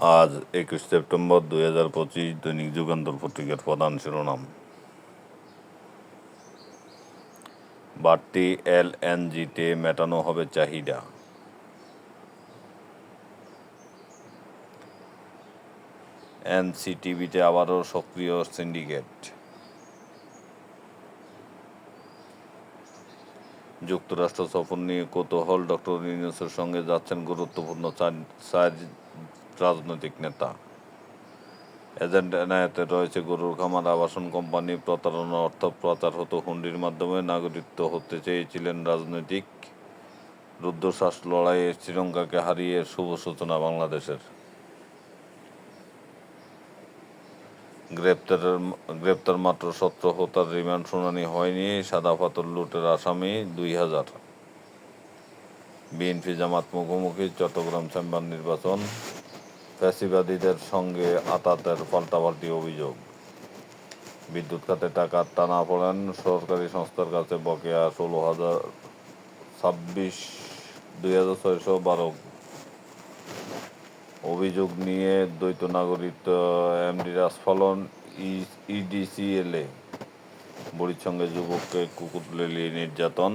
আজ একুশ সেপ্টেম্বর দুই হাজার পঁচিশ দৈনিক যুগান্তর পত্রিকার প্রধান শিরোনাম। বাড়তি এলএনজিতে মেটানো হবে চাহিদা। এনসিটিভিতে আবারও সক্রিয় সিন্ডিকেট। যুক্তরাষ্ট্র সফর নিয়ে কৌতূহল, ডক্টর ইউনুসের সঙ্গে যাচ্ছেন গুরুত্বপূর্ণ রাজনৈতিক নেতা এজেন্ট এনায়েতে রয়েছে গরুর খামার, আবাসন কোম্পানি, প্রতারণা, অর্থ প্রচার হতো হুন্ডির মাধ্যমে। নাগরিকত্ব হতে চেয়েছিলেন রাজনৈতিক রুদ্ধশ্বাস লড়াইয়ে শ্রীলঙ্কাকে হারিয়ে, শুভ সূচনা বাংলাদেশের। গ্রেপ্তারের গ্রেপ্তার মাত্র সতেরো হত্যার রিমান্ড শুনানি হয়নি। সাদা পাথর লুটের আসামি দুই হাজার। বিএনপি জামাত মুখোমুখি, চট্টগ্রাম চেম্বার নির্বাচন। ফ্যাসিবাদীদের সঙ্গে আতাতের পাল্টাপাল্টি অভিযোগ। বিদ্যুৎ খাতে টাকা টানা পড়েন সরকারি সংস্থার কাছে বকেয়া ষোলো হাজার ছাব্বিশ দুই হাজার ছয়শো বারো। অভিযোগ নিয়ে দ্বৈত নাগরিকত্ব এমডি রাজফলন ইডিসিএলে বুড়ির সঙ্গে যুবককে কুকুর লেলিয়ে নির্যাতন।